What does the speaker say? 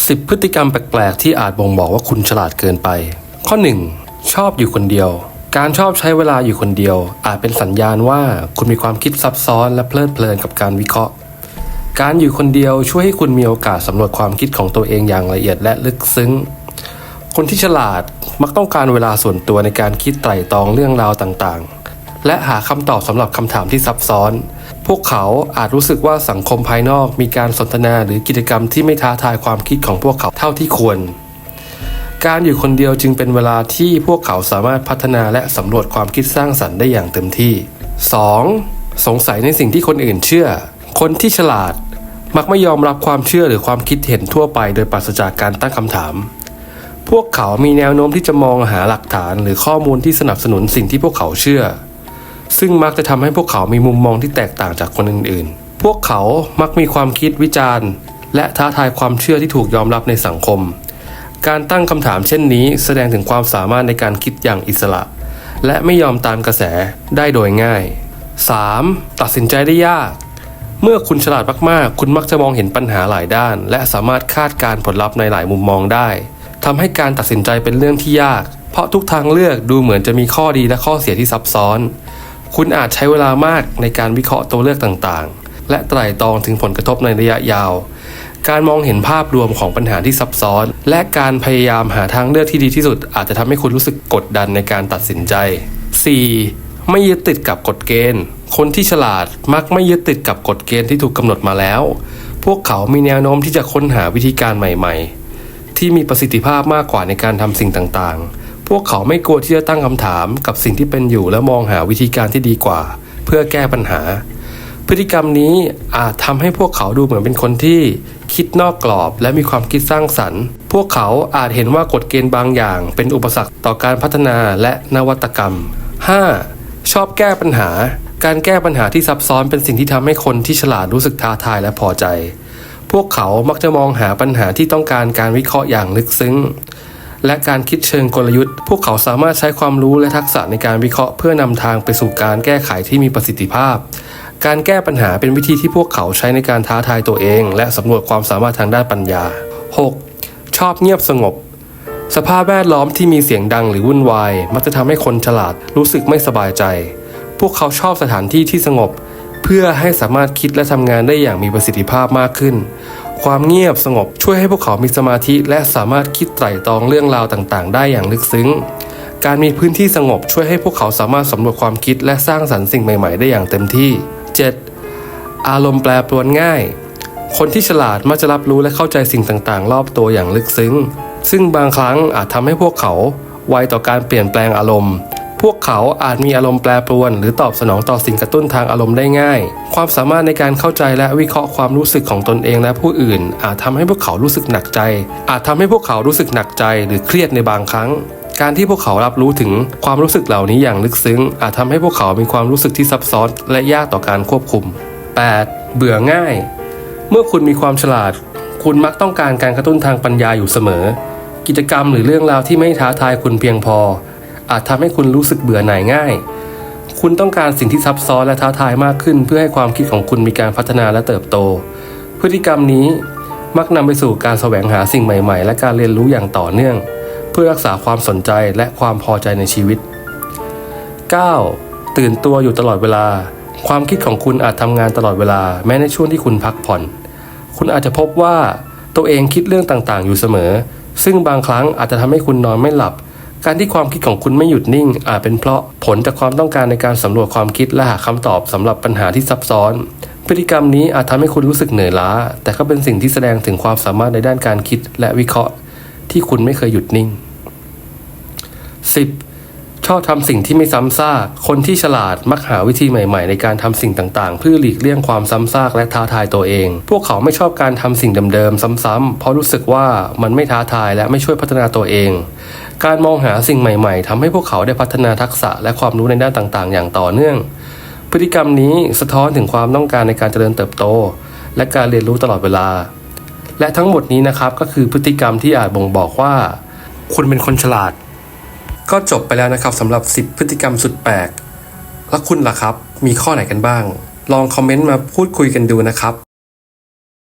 10 พฤติกรรมแปลกๆ ที่อาจบ่งบอกว่าคุณฉลาดเกินไป ข้อ 1. ชอบอยู่คนเดียว การชอบใช้เวลาอยู่คนเดียว อาจเป็นสัญญาณว่าคุณมีความคิดซับซ้อนและเพลิดเพลินกับการวิเคราะห์ การอยู่คนเดียวช่วยให้คุณมีโอกาสสำรวจความคิดของตัวเองอย่างละเอียดและลึกซึ้ง คนที่ฉลาดมักต้องการเวลาส่วนตัวในการคิดไตร่ตรองเรื่องราวต่างๆ และหาคำตอบสำหรับคำถามที่ซับซ้อน พวกเขาอาจรู้สึกว่าสังคมภายนอกมีการสนทนาหรือกิจกรรมที่ไม่ท้าทายความคิดของพวกเขาเท่าที่ควร การอยู่คนเดียวจึงเป็นเวลาที่พวกเขาสามารถพัฒนาและสำรวจความคิดสร้างสรรค์ได้อย่างเต็มที่ 2. สงสัยในสิ่งที่คนอื่นเชื่อ คนที่ฉลาด มักไม่ยอมรับความเชื่อหรือความคิดเห็นทั่วไป โดยปราศจากการตั้งคำถาม พวกเขามีแนวโน้มที่จะมองหาหลักฐานหรือข้อมูลที่สนับสนุนสิ่งที่พวกเขาเชื่อ ซึ่งมักจะทำให้พวกเขามีมุมมองที่แตกต่างจากคนอื่นๆ พวกเขามักมีความคิดวิจารณ์ และท้าทายความเชื่อที่ถูกยอมรับในสังคม การตั้งคำถามเช่นนี้แสดงถึงความสามารถในการคิดอย่างอิสระ และไม่ยอมตามกระแสได้โดยง่าย 3. ตัดสินใจได้ยาก เมื่อคุณฉลาดมากๆ คุณมักจะมองเห็นปัญหาหลายด้าน และสามารถคาดการณ์ผลลัพธ์ในหลายมุมมองได้ทำให้การตัดสินใจเป็นเรื่องที่ยาก เพราะทุกทางเลือกดูเหมือนจะมีข้อดีและข้อเสียที่ซับซ้อน คุณอาจใช้เวลามากในการวิเคราะห์ตัวเลือกต่างๆ และไตร่ตรองถึงผลกระทบในระยะยาว การมองเห็นภาพรวมของปัญหาที่ซับซ้อน และการพยายามหาทางเลือกที่ดีที่สุด อาจจะทำให้คุณรู้สึกกดดันในการตัดสินใจ 4. ไม่ยึดติดกับกฎเกณฑ์ คนที่ฉลาดมักไม่ยึดติดกับกฎเกณฑ์ที่ถูกกำหนดมาแล้ว พวกเขามีแนวโน้มที่จะค้นหาวิธีการใหม่ ๆ ที่มีประสิทธิภาพมากกว่าในการทำสิ่งต่างๆ วกเขาไม่กลัวที่จะตั้งคำถามกับสิ่งที่เป็นอยู่และมองหาวิธีการที่ดีกว่า เพื่อแก้ปัญหา พฤติกรรมนี้อาจทำให้พวกเขาดูเหมือนเป็นคนที่ คิดนอกกรอบและมีความคิดสร้างสรรค์ พวกเขาอาจเห็นว่ากฎเกณฑ์บางอย่าง เป็นอุปสรรคต่อการพัฒนาและนวัตกรรม 5. ชอบแก้ปัญหา การแก้ปัญหาที่ซับซ้อนเป็นสิ่งที่ทำให้คนที่ฉลาดรู้สึกท้าทายและพอใจ พวกเขามักจะมองหาปัญหาที่ต้องการการวิเคราะห์อย่างลึกซึ้ง และการคิดเชิงกลยุทธ์ พวกเขาสามารถใช้ความรู้และทักษะในการวิเคราะห์เพื่อนำทางไปสู่การแก้ไขที่มีประสิทธิภาพ การแก้ปัญหาเป็นวิธีที่พวกเขาใช้ในการท้าทายตัวเอง และสำรวจความสามารถทางด้านปัญญา 6. ชอบเงียบสงบ สภาพแวดล้อมที่มีเสียงดังหรือวุ่นวาย มักจะทำให้คนฉลาดรู้สึกไม่สบายใจ พวกเขาชอบสถานที่ที่สงบ เพื่อให้สามารถคิดและทำงานได้อย่างมีประสิทธิภาพมากขึ้น ความเงียบสงบช่วยให้พวกเขามีสมาธิ และสามารถคิดไตร่ตรองเรื่องราวต่างๆ ได้อย่างลึกซึ้ง การมีพื้นที่สงบช่วยให้พวกเขาสามารถสำรวจความคิดและสร้างสรรค์สิ่งใหม่ ๆ ได้อย่างเต็มที่ 7. อารมณ์แปรปรวนง่าย คนที่ฉลาดมักจะรับรู้และเข้าใจสิ่งต่างๆ รอบตัวอย่างลึกซึ้ง ซึ่งบางครั้งอาจทำให้พวกเขาไวต่อการเปลี่ยนแปลงอารมณ์ พวกเขาอาจมีอารมณ์แปรปรวน หรือตอบสนองต่อสิ่งกระตุ้นทางอารมณ์ได้ง่าย ความสามารถในการเข้าใจและวิเคราะห์ความรู้สึกของตนเองและผู้อื่น อาจทำให้พวกเขารู้สึกหนักใจ อาจทำให้พวกเขารู้สึกหนักใจหรือเครียดในบางครั้งการที่พวกเขารับรู้ถึงความรู้สึกเหล่านี้อย่างลึกซึ้ง อาจทำให้พวกเขามีความรู้สึกที่ซับซ้อน และยากต่อการควบคุม 8. เบื่อง่าย เมื่อคุณมีความฉลาด คุณมักต้องการการกระตุ้นทางปัญญาอยู่เสมอ กิจกรรมหรือเรื่องราวที่ไม่ท้าทายคุณเพียงพอ อาจทำให้คุณรู้สึกเบื่อหน่ายง่าย คุณต้องการสิ่งที่ซับซ้อนและท้าทายมากขึ้น เพื่อให้ความคิดของคุณมีการพัฒนาและเติบโต พฤติกรรมนี้มักนำไปสู่การแสวงหาสิ่งใหม่ ๆ และการเรียนรู้อย่างต่อเนื่อง เพื่อรักษาความสนใจและความพอใจในชีวิต 9. ตื่นตัวอยู่ตลอดเวลา ความคิดของคุณอาจทำงานตลอดเวลา แม้ในช่วงที่คุณพักผ่อน คุณอาจจะพบว่าตัวเองคิดเรื่องต่างๆ อยู่เสมอ ซึ่งบางครั้งอาจจะทำให้คุณนอนไม่หลับ การที่ความคิดของคุณไม่หยุดนิ่ง อาจเป็นเพราะผลจากความต้องการในการสำรวจความคิดและหาคำตอบสำหรับปัญหาที่ซับซ้อน พฤติกรรมนี้อาจทำให้คุณรู้สึกเหนื่อยล้า แต่ก็เป็นสิ่งที่แสดงถึงความสามารถในด้านการคิดและวิเคราะห์ ที่คุณไม่เคยหยุดนิ่ง 10. ชอบทำสิ่งที่ไม่ซ้ำซาก คนที่ฉลาดมักหาวิธีใหม่ๆ ในการทำสิ่งต่างๆ เพื่อหลีกเลี่ยงความซ้ำซากและท้าทายตัวเอง พวกเขาไม่ชอบการทำสิ่งเดิมๆ ซ้ำๆ เพราะรู้สึกว่ามันไม่ท้าทายและไม่ช่วยพัฒนาตัวเอง การมองหาสิ่งใหม่ๆทำให้พวกเขาได้พัฒนาทักษะและความรู้ในด้านต่างๆ อย่างต่อเนื่อง พฤติกรรมนี้สะท้อนถึงความต้องการในการเจริญเติบโต และการเรียนรู้ตลอดเวลา และทั้งหมดนี้นะครับก็คือพฤติกรรมที่อาจบ่งบอกว่าคุณเป็นคนฉลาด ก็จบไปแล้วนะครับสำหรับ 10 พฤติกรรมสุดแปลก แล้วคุณล่ะครับ มีข้อไหนกันบ้าง ลองคอมเมนต์มาพูดคุยกันดูนะครับ